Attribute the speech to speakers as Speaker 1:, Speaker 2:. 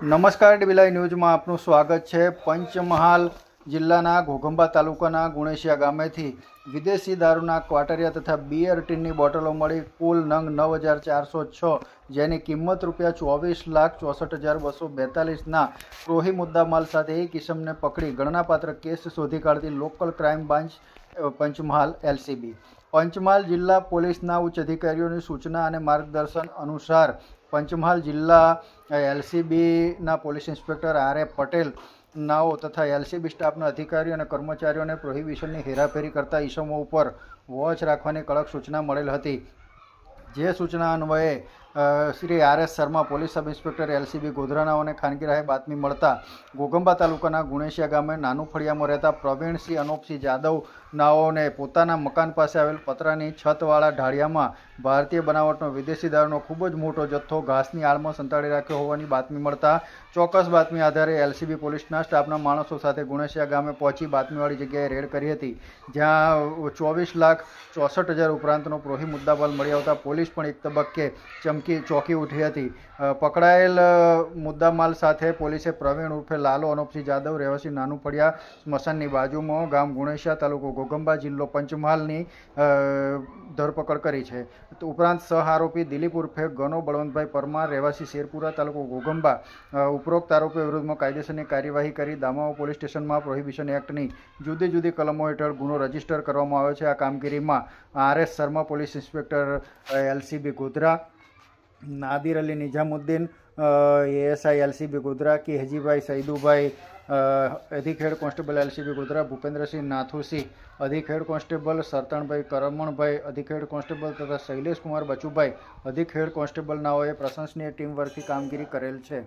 Speaker 1: નમસ્કાર ડીબીલાઈ ન્યૂઝમાં આપનું સ્વાગત છે. પંચમહાલ જિલ્લાના ઘોઘંબા તાલુકાના ગુણેશિયા ગામેથી વિદેશી દારૂના ક્વાટરિયા તથા બિયર ટીનની બોટલો મળી કુલ નંગ નવ હજાર ચારસો છ, જેની કિંમત રૂપિયા ચોવીસ લાખ ચોસઠ હજાર બસો બેતાલીસના ક્રોહી મુદ્દામાલ સાથે એ કિસમને પકડી ગણનાપાત્ર કેસ શોધી કાઢતી local crime branch Panchmahal LCB. Panchmahal જિલ્લા પોલીસના ઉચ્ચ અધિકારીઓની સૂચના અને માર્ગદર્શન અનુસાર પંચમહાલ જિલ્લા એલસીબીના police inspector R A Patel નાઓ તથા એલસીબી સ્ટાફના અધિકારીઓ અને કર્મચારીઓને પ્રોહિબિશનની હેરાફેરી કરતા ઈસમો ઉપર વોચ રાખવાની કડક સૂચના મળેલ હતી. જે સૂચના અન્વયે Shri R S Sharma police sub inspector LCB ગોધરાનાઓને ખાનગી રાહે બાતમી મળતા ગોગંબા તાલુકાના ગુણેશિયા ગામે નાનું ફળિયામાં રહેતા પ્રવીણસિંહ અનોપસિંહ જાદવ નાઓને પોતાના મકાન પાસે આવેલ પતરાની છતવાળા ઢાળિયામાં ભારતીય બનાવટનો વિદેશી દારૂનો ખૂબ જ મોટો જથ્થો ઘાસની આળમાં સંતાડી રાખ્યો હોવાની બાતમી મળતા ચોક્કસ બાતમી આધારે એલસીબી પોલીસના સ્ટાફના માણસો સાથે ગુણેશિયા ગામે પહોંચી બાતમીવાળી જગ્યાએ રેડ કરી હતી. જ્યાં ચોવીસ લાખ ચોસઠ હજાર ઉપરાંતનો પ્રોહી મુદ્દામાલ મળી આવતા પોલીસ પણ એક તબક્કે ચમકી ચોંકી ઉઠી હતી. પકડાયેલ મુદ્દામાલ સાથે પોલીસે પ્રવીણ ઉર્ફે લાલો અનોપસિંહ જાદવ, રહેવાસી નાનું ફળિયા સ્મશાનની બાજુમાં ગામ ગુણેશિયા તાલુકો ગોગંબા જિલ્લો પંચમહાલની ધરપકડ કરી છે. ઉપરાંત સહ આરોપી દિલીપ ઉર્ફે ગનો બળવંતભાઈ પરમાર, રહેવાસી શેરપુરા તાલુકો ગોગંબા. ઉપરોક્ત આરોપી વિરુદ્ધમાં કાયદેસરની કાર્યવાહી કરી દામાઓ પોલીસ સ્ટેશનમાં પ્રોહિબિશન એક્ટની જુદી જુદી કલમો હેઠળ ગુનો રજિસ્ટર કરવામાં આવ્યો છે. આ કામગીરીમાં RS Sharma police inspector LCB Godhra Nadir Ali Nizamuddin ASI LCB Godhra K Hajibhai Saidubhai અધિક કોન્સ્ટેબલ એલસીબી ગોધરા, ભૂપેન્દ્રસિંહ નાથુસિંહ અધિક હેડ કોન્સ્ટેબલ સરતણભાઈ કરમણભાઈ અધિક હેડ કોન્સ્ટેબલ તથા શૈલેષ કુમાર બચુભાઈ અધિક હેડ કોન્સ્ટેબલ પ્રશંસનીય ટીમ વર્કથી કામગીરી કરેલ છે.